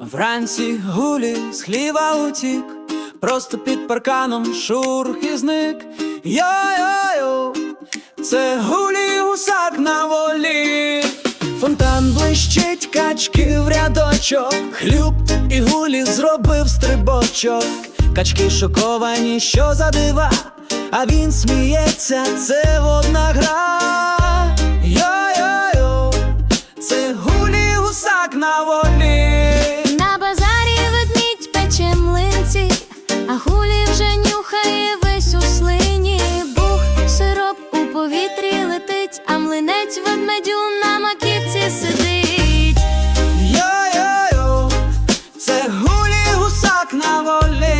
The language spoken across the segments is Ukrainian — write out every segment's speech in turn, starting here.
Вранці гулі з хліва утік, просто під парканом шурх і зник. Йо-йо-йо, це гулі гусак на волі. Фонтан блищить, качки в рядочок, хлюб і гулі зробив стрибочок. Качки шоковані, що за дива, а він сміється, це водна гра. Йо-йо-йо, це гулі гусак на волі. А гулі вже нюхає весь у слині. Бух, сироп у повітрі летить, а млинець ведмедю на маківці сидить. Йо-йо-йо, це гулі гусак на волі.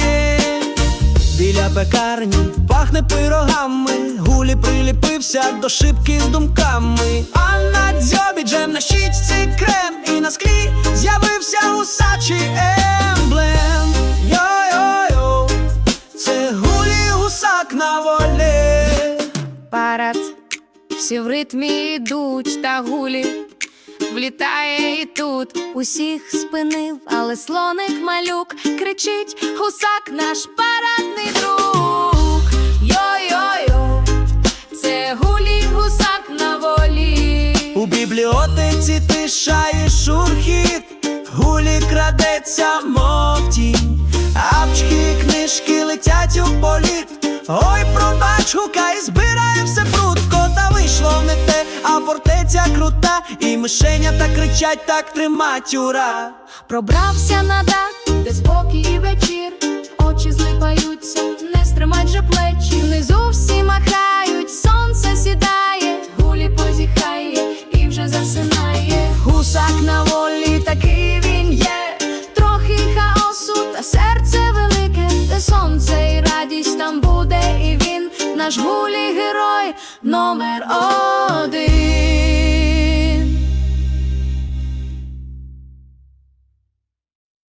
Біля пекарні пахне пирогами, гулі приліпився до шибки з думками. А на дзьобі джем на щічці крем, і на склі з'явився гусачий емблем. На волі. Парад, всі в ритмі йдуть та гулі. Влітає і тут усіх спинив, але слоник малюк кричить: гусак наш парадний друг. Йо-йо-йо, це гулі гусак на волі. У бібліотеці тиша і шурхіт, гулі крадеться, мов тінь, апчки книжки летять у політ. Ой, пробач, гукай, збирає все прутко, та вийшло не те, а фортеця крута, і мишеня так кричать, так тримать ура. Пробрався на дах, де спокій і вечір, очі злипаються, не стримать же плечі. Внизу всі махають, сонце сідає, гулі позіхає і вже засинає. Гусак на волі, такий він є, трохи хаосу, та серце велике, де сонце наш гулі герой номер один.